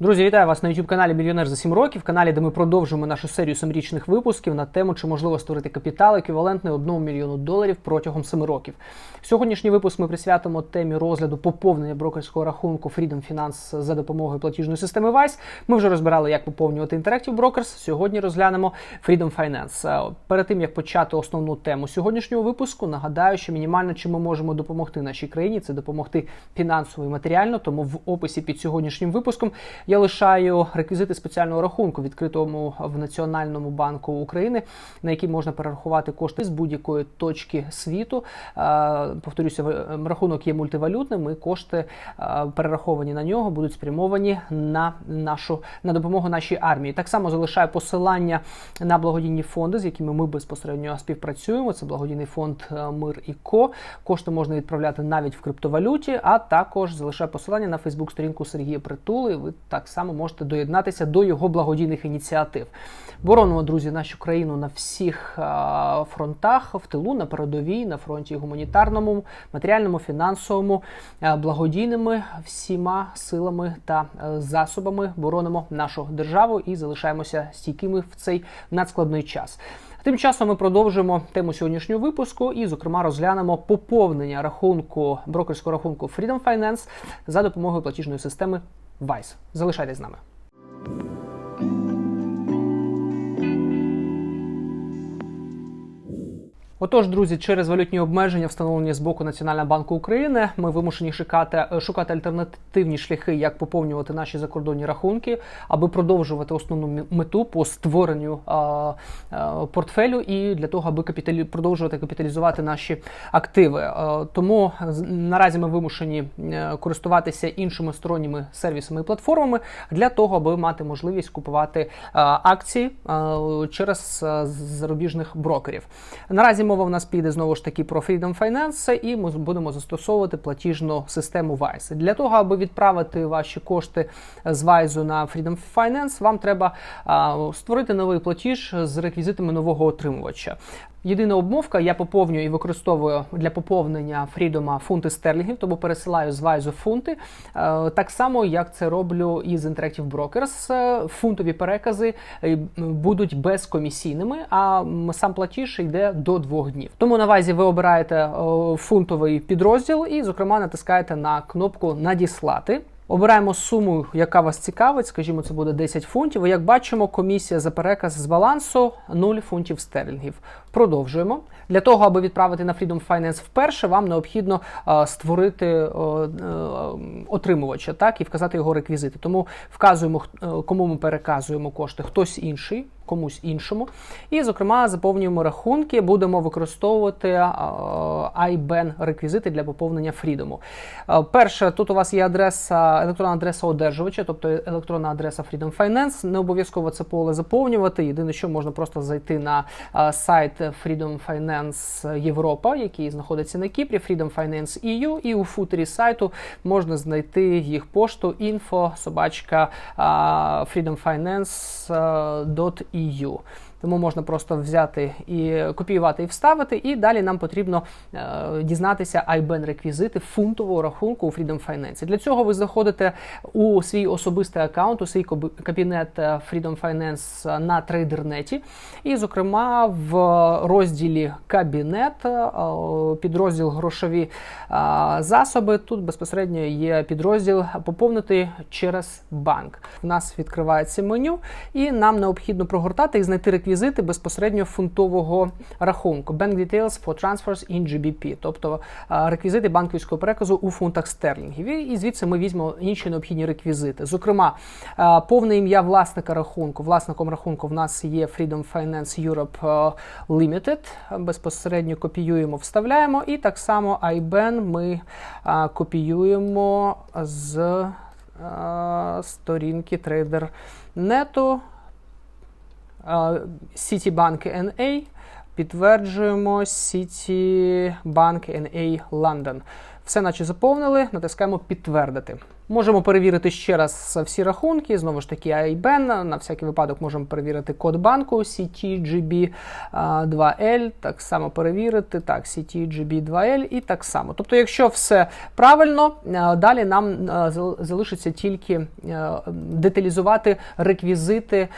Друзі, вітаю вас на youtube каналі Мільйонер за 7 років, каналі, де ми продовжуємо нашу серію семирічних випусків на тему, чи можливо створити капітал еквівалентний 1 мільйону доларів протягом 7 років. Сьогоднішній випуск ми присвятимо темі розгляду поповнення брокерського рахунку Freedom Finance за допомогою платіжної системи Vice. Ми вже розбирали, як поповнювати Interactive Brokers. Сьогодні розглянемо Freedom Finance. Е, Перед тим як почати основну тему сьогоднішнього випуску, нагадаю, що мінімально чим ми можемо допомогти нашій країні, це допомогти фінансово і матеріально. Тому в описі під сьогоднішнім випуском я лишаю реквізити спеціального рахунку, відкритому в Національному банку України, на який можна перерахувати кошти з будь-якої точки світу. Е, Повторюся, в- рахунок є мультивалютним. і кошти е, перераховані на нього будуть спрямовані на нашу на допомогу нашій армії. Так само залишаю посилання на благодійні фонди, з якими ми безпосередньо співпрацюємо. Це благодійний фонд е, Мир і Ко. Кошти можна відправляти навіть в криптовалюті, а також залишаю посилання на Фейсбук-сторінку Сергія Притули. Ви так само можете доєднатися до його благодійних ініціатив. Боронимо, друзі, нашу країну на всіх фронтах, в тилу, на передовій, на фронті гуманітарному, матеріальному, фінансовому, благодійними всіма силами та е, засобами боронимо нашу державу і залишаємося стійкими в цей надскладний час. Тим часом ми продовжуємо тему сьогоднішнього випуску і, зокрема, розглянемо поповнення рахунку брокерського рахунку Freedom Finance за допомогою платіжної системи Vice. Залишайтесь з нами. Отож, друзі, через валютні обмеження, встановлені з боку Національного банку України, ми вимушені шукати, е, шукати альтернативні шляхи, як поповнювати наші закордонні рахунки, аби продовжувати основну мету по створенню а, а, портфелю і для того, аби капіталі продовжувати капіталізувати наші активи. Е, Тому наразі ми вимушені е, користуватися іншими сторонніми сервісами і платформами для того, аби мати можливість купувати е, акції е, через е, зарубіжних брокерів. Наразі мова в нас піде знову ж таки про Freedom Finance, і ми будемо застосовувати платіжну систему Wise. Для того, аби відправити ваші кошти з Wise на Freedom Finance, вам треба а, створити новий платіж з реквізитами нового отримувача. Єдина обмовка, я поповнюю і використовую для поповнення Фрідома фунти стерлінгів, тому пересилаю з Вайзу фунти. Е, Так само, як це роблю із Interactive Brokers. Е, Фунтові перекази е, будуть безкомісійними, а сам платіж йде до двох днів. Тому на Вайзі ви обираєте фунтовий підрозділ і, зокрема, натискаєте на кнопку Надіслати. Обираємо суму, яка вас цікавить, скажімо, це буде 10 фунтів. І як бачимо, комісія за переказ з балансу 0 фунтів стерлінгів. Продовжуємо. Для того, аби відправити на Freedom Finance вперше, вам необхідно е, створити е, е, отримувача так, і вказати його реквізити. Тому вказуємо, кому ми переказуємо кошти, хтось інший. Комусь іншому, і зокрема заповнюємо рахунки, будемо використовувати е, IBAN реквізити для поповнення Фрідому. Е, Перше, тут у вас є адреса, електронна адреса одержувача, тобто електронна адреса Freedom Finance. Не обов'язково це поле заповнювати. Єдине, що можна просто зайти на е, сайт Freedom Finance Європа, який знаходиться на Кіпрі, Freedom Finance EU, і у футері сайту можна знайти їх пошту info собачка freedomfinance.eu. e eu. Тому можна просто взяти і копіювати і вставити, і далі нам потрібно е, дізнатися IBAN реквізити фунтового рахунку у Freedom Finance. Для цього ви заходите у свій особистий аккаунт, у свій кабінет е, Freedom Finance на трейдернеті. І, зокрема, в розділі Кабінет, е, підрозділ грошові засоби. Тут безпосередньо є підрозділ поповнити через банк. У нас відкривається меню, і нам необхідно прогортати і знайти реквізити безпосередньо фунтового рахунку. Bank details for transfers in GBP, тобто реквізити банківського переказу у фунтах стерлінгів. І звідси ми візьмемо інші необхідні реквізити. Зокрема, повне ім'я власника рахунку. Власником рахунку в нас є Freedom Finance Europe Limited. Безпосередньо копіюємо, вставляємо, і так само IBAN ми копіюємо з сторінки трейдернету. Е, Citibank NA. Підтверджуємо Citibank NA London. Все наче заповнили, натискаємо підтвердити. Можемо перевірити ще раз всі рахунки. Знову ж таки, IBAN. На всякий випадок можемо перевірити код банку CTGB2L. Так само перевірити. Так, CTGB2L і так само. Тобто, якщо все правильно, далі нам залишиться тільки деталізувати реквізити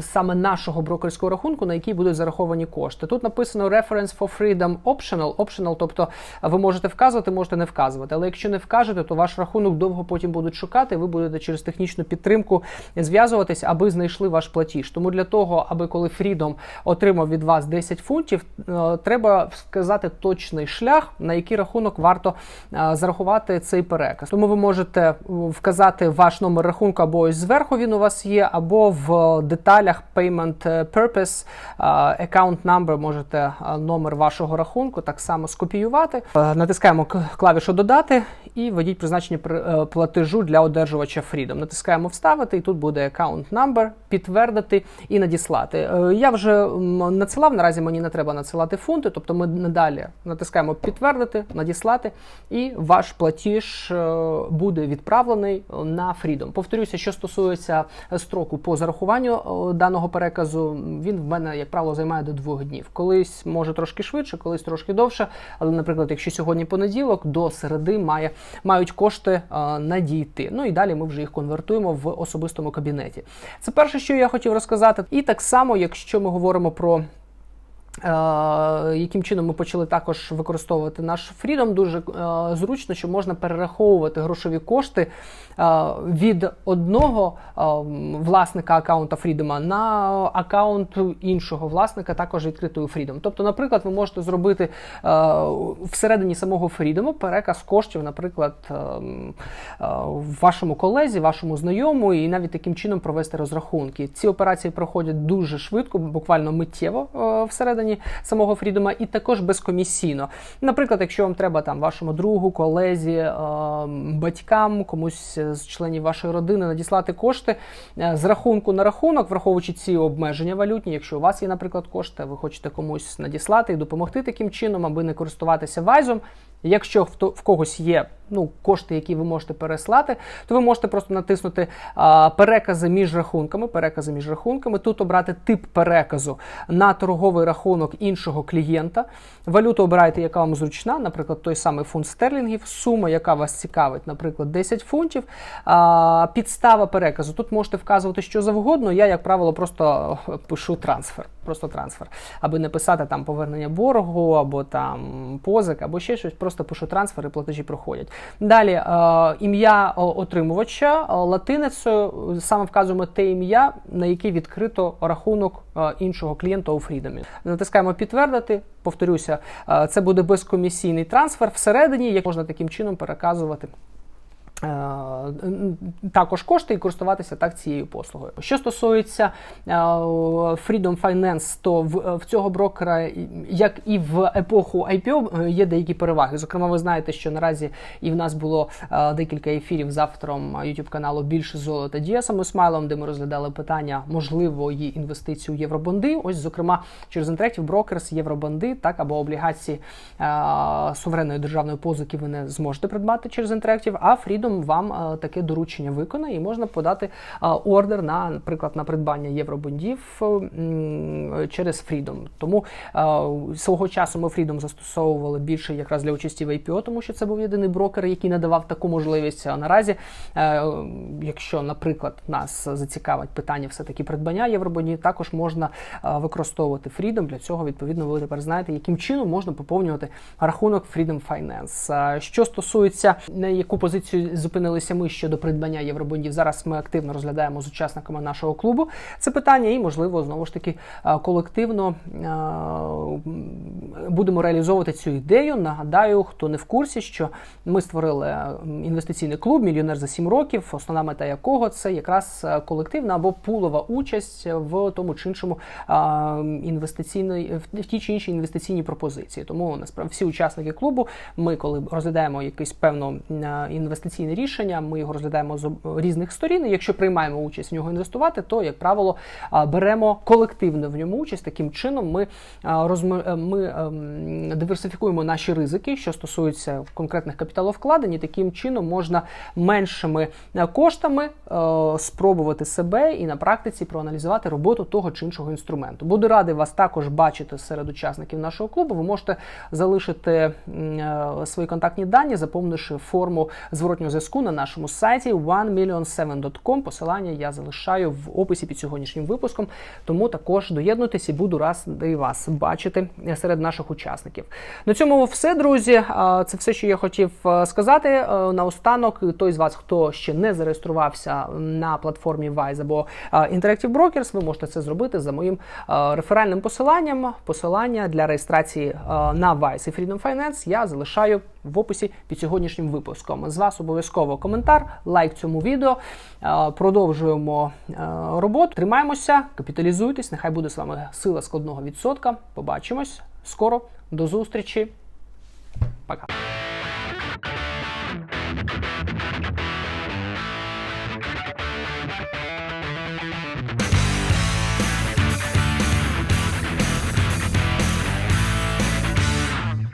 саме нашого брокерського рахунку, на який будуть зараховані кошти. Тут написано Reference for Freedom Optional. Optional, тобто ви можете вказувати, можете не вказувати. Але якщо не вкажете, то ваш рахунок довго потім будуть шукати. Ви будете через технічну підтримку зв'язуватись, аби знайшли ваш платіж. Тому для того, аби коли Freedom отримав від вас 10 фунтів, е, треба вказати точний шлях, на який рахунок варто е, зарахувати цей переказ. Тому ви можете е, вказати ваш номер рахунку або ось зверху він у вас є, або в деталях Payment Purpose, Account Number, можете номер вашого рахунку так само скопіювати. Натискаємо клавішу Додати і введіть призначення при- платежу для одержувача Freedom. Натискаємо Вставити, і тут буде Account Number, підтвердити і надіслати. Е, Я вже надсилав, наразі мені не треба надсилати фунти, тобто ми надалі натискаємо підтвердити, надіслати, і ваш платіж е, буде відправлений на Freedom. Повторюся, що стосується строку по зарахуванню е, даного переказу, він в мене, як правило, займає до двох днів. Колись може трошки швидше, колись трошки довше. Але, наприклад, якщо сьогодні понеділок, до середи має мають кошти надійти. Ну і далі ми вже їх конвертуємо в особистому кабінеті. Це перше, що я хотів розказати. І так само, якщо ми говоримо про. Е, яким чином ми почали також використовувати наш Freedom, дуже е, зручно, що можна перераховувати грошові кошти е, від одного власника аккаунта Freedom на аккаунт іншого власника, також відкритою Freedom. Тобто, наприклад, ви можете зробити всередині самого Freedom переказ коштів, наприклад, вашому колезі, вашому знайомому, і навіть таким чином провести розрахунки. Ці операції проходять дуже швидко, буквально миттєво е, всередині самого Фрідома, і також безкомісійно. Наприклад, якщо вам треба там вашому другу, колезі, е, батькам, комусь з членів вашої родини надіслати кошти е, з рахунку на рахунок, враховуючи ці обмеження валютні. Якщо у вас є, наприклад, кошти, ви хочете комусь надіслати і допомогти таким чином, аби не користуватися вайзом. Якщо в, когось є ну, кошти, які ви можете переслати, то ви можете просто натиснути а, перекази між рахунками. Перекази між рахунками. Тут обрати тип переказу на торговий рахунок іншого клієнта. Валюту обираєте, яка вам зручна, наприклад, той самий фунт стерлінгів, сума, яка вас цікавить, наприклад, 10 фунтів. А, підстава переказу. Тут можете вказувати що завгодно. Я, як правило, просто пишу трансфер. Просто трансфер, аби не писати там повернення боргу або там позик, або ще щось. Просто пишу трансфер і платежі проходять. Далі е, ім'я е, отримувача е, латиницею саме вказуємо те ім'я, на яке відкрито рахунок е, іншого клієнта у Фрідомі. Натискаємо підтвердити. Повторюся, е, це буде безкомісійний трансфер всередині, як можна таким чином переказувати. Е, Також кошти і користуватися так цією послугою. Що стосується е, Freedom Finance, то в, в цього брокера, як і в епоху IPO, е, є деякі переваги. Зокрема, ви знаєте, що наразі і в нас було декілька ефірів з автором YouTube каналу Більше золота Діасом Смайлом, де ми розглядали питання можливої інвестиції у євробонди. Ось, зокрема, через Interactive Brokers євробонди, так або облігації суверенної державної позики ви не зможете придбати через Interactive, а Freedom вам е, таке доручення виконає і можна подати е, ордер на, наприклад, на придбання євробондів через Freedom. Тому е, свого часу ми Freedom застосовували більше якраз для участі в IPO, тому що це був єдиний брокер, який надавав таку можливість. А наразі, якщо, наприклад, нас зацікавить питання все-таки придбання євробондів, також можна використовувати Freedom. Для цього відповідно ви тепер знаєте, яким чином можна поповнювати рахунок Freedom Finance. Що стосується на яку позицію зупинилися ми щодо придбання євробондів, зараз ми активно розглядаємо з учасниками нашого клубу це питання, і можливо знову ж таки е, колективно е, будемо реалізовувати цю ідею. Нагадаю, хто не в курсі, що ми створили е, інвестиційний клуб Мільйонер за 7 років, основна мета якого це якраз колективна або пулова участь в тому чи іншому інвестиційної в тій чи іншій інвестиційній пропозиції. Тому насправді всі учасники клубу, ми коли розглядаємо якийсь певну е, інвестиційну інвестиційне рішення. Ми його розглядаємо з різних сторін. І якщо приймаємо участь в нього інвестувати, то як правило беремо колективно в ньому участь. Таким чином ми а, розми... е, ми ем, диверсифікуємо наші ризики, що стосуються конкретних капіталовкладень. І таким чином можна меншими е, коштами е, спробувати себе і на практиці проаналізувати роботу того чи іншого інструменту. Буду радий вас також бачити серед учасників нашого клубу. Ви можете залишити свої контактні дані, заповнивши форму зворотнього зв'язку на нашому сайті 1million7.com. Посилання я залишаю в описі під сьогоднішнім випуском. Тому також доєднуйтесь і буду радий вас бачити серед наших учасників. На цьому все, друзі. Це все, що я хотів е, сказати. Е, Наостанок, той з вас, хто ще не зареєструвався на платформі Wise або е, Interactive Brokers, ви можете це зробити за моїм реферальним посиланням. Посилання для реєстрації на Wise і Freedom Finance я залишаю в описі під сьогоднішнім випуском. З вас обов'язково коментар, лайк цьому відео. Е, Продовжуємо е, роботу. Тримаємося, капіталізуйтесь. Нехай буде з вами сила складного відсотка. Побачимось скоро. До зустрічі. Пока.